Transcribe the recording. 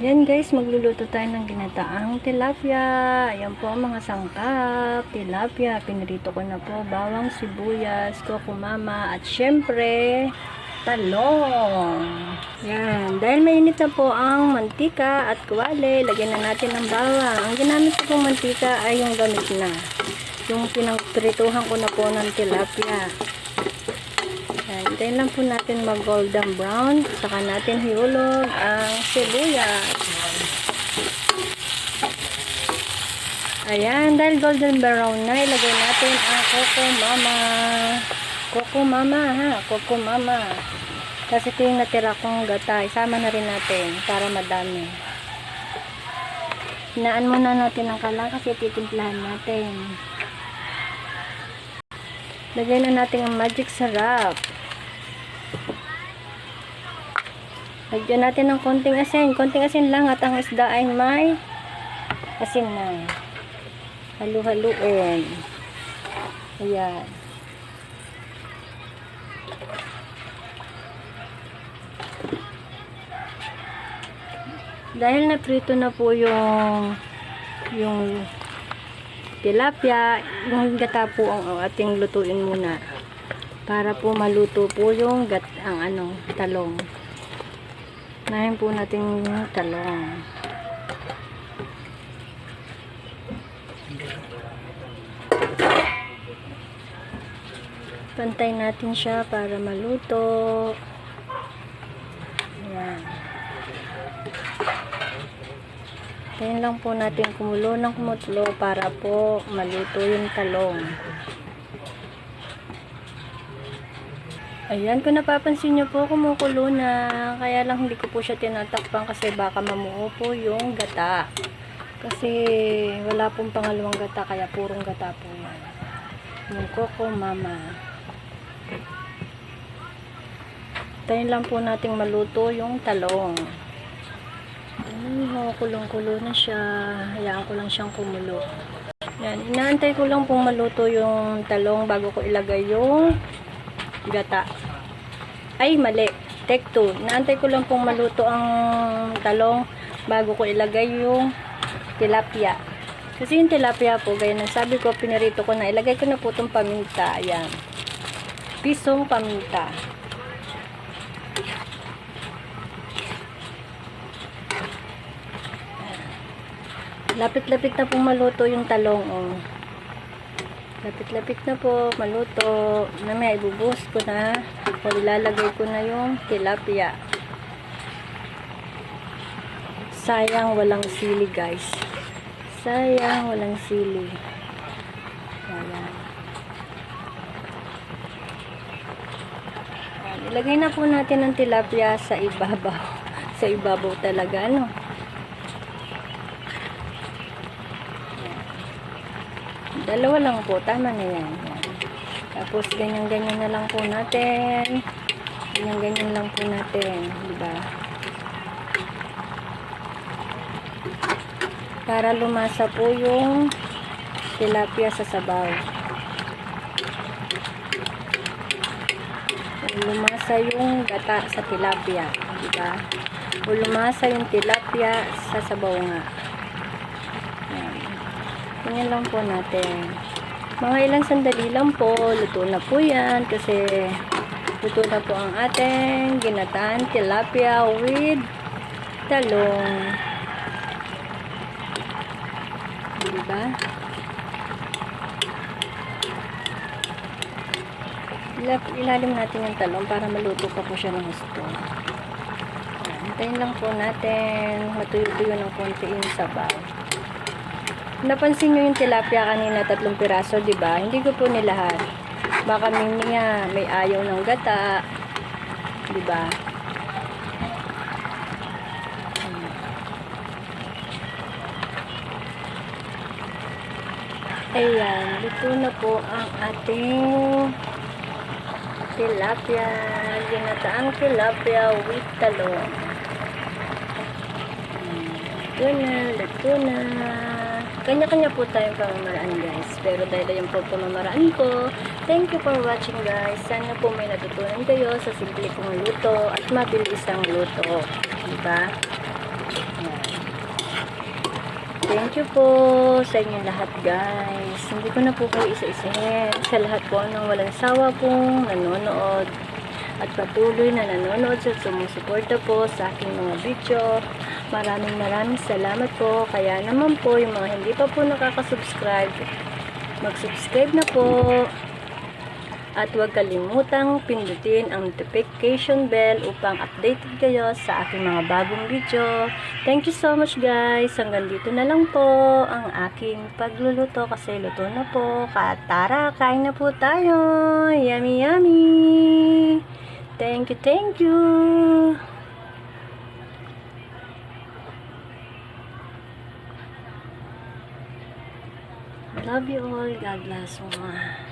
Yan guys, magluluto tayo ng ginataang tilapia. Ayan po mga sangkap. Tilapia, pinirito ko na po. Bawang sibuyas, kokumama, at syempre, talong. Yan. Dahil mainit na po ang mantika at kuwali, lagyan na natin ng bawang. Ang ginamit ko mantika ay yung gamit na. Yung pinagprituhan ko na po ng tilapia. Yan, hintayin lang po natin mag golden brown. Saka natin hiulog ang sibuyas. Ayan, dahil golden brown na, ilagay natin ang coco mama. Coco mama ha, coco mama. Kasi ito yung natira kong gata. Isama na rin natin para madami. Hinaan muna natin ang kalang kasi titimplahan natin. Lagyan na natin ang magic sarap. Lagyan natin ng konting asin. Konting asin lang at ang isda ay may asin na. Halu-haluin. Ayan. Dahil naprito na po yung yung tilapia, yung gata po ang ating lutuin muna. Para po maluto po yung gat, ang ano, talong. Nahin po natin yung talong. Pantay natin siya para maluto. Ayan. Tayin lang po natin kumulo ng kumulo para po maluto yung talong. Ayan, kung napapansin nyo po, kumukulo na. Kaya lang hindi ko po siya tinatakpan kasi baka mamuo po yung gata. Kasi wala pong pangalawang gata, kaya purong gata po yan. Yung coco mama. Tayin lang po nating maluto yung talong. Ay, kulong-kulo na siya. Hayaan ko lang siyang kumulo. Yan, inaantay ko lang pong maluto yung talong bago ko ilagay yung gata. Ay, mali. Take two. Inaantay ko lang pong maluto ang talong bago ko ilagay yung tilapia. Kasi yung tilapia po, gaya ng sabi ko, pinirito ko na. Ilagay ko na po itong paminta. Ayan. Pisong paminta. Lapit-lapit na pong maluto yung talong. Oh. Lapit-lapit na po, maluto. Namaya, ibubuhos ko na. O ilalagay ko na yung tilapia. Sayang walang sili, guys. Sayang walang sili. Ayan. Ilagay na po natin ang tilapia sa ibabaw. sa ibabaw talaga, ano? Dalawa lang po, tama na yan. Tapos ganyan-ganyan na lang po natin. Ganyan-ganyan lang po natin, di ba? Para lumasa po yung tilapia sa sabaw. Lumasa yung gata sa tilapia, di ba? O lumasa yung tilapia sa sabaw nga. Yan. Ganyan lang po natin. Mga ilang sandali lang po, luto na po yan kasi luto na po ang ating ginataan tilapia with talong. Diba? Ilalim natin yung talong para maluto pa po siya ng gusto. Yan, Hintayin lang po natin matuyo-tuyo ng konti yung sabaw. Napansin nyo yung tilapia kanina, tatlong piraso, di ba? Hindi ko po nilahat. Baka nga, may ayaw ng gata. Di ba? Ayan, luto na po ang ating tilapia. Ginataang tilapia with talong. Luto na, luto na. Kanya-kanya po tayong pamamaraan guys. Pero dahil yung po pamamaraan ko, thank you for watching guys. Sana po may natutunan kayo sa simple kong luto at mabilis ang luto. Diba? Thank you po sa inyong lahat guys. Hindi ko na po kayo isa-isahin. Sa lahat po ng walang sawa pong nanonood at patuloy na nanonood at sumusuporta po sa aking mga video. Maraming maraming salamat po. Kaya naman po yung mga hindi pa po nakaka-subscribe, mag-subscribe na po. At huwag kalimutang pindutin ang notification bell upang updated kayo sa aking mga bagong video. Thank you so much guys. Hanggang dito na lang po ang aking pagluluto kasi luto na po. Katara, kain na po tayo. Yummy, yummy. Thank you, thank you. Love you all. God bless. Mwah.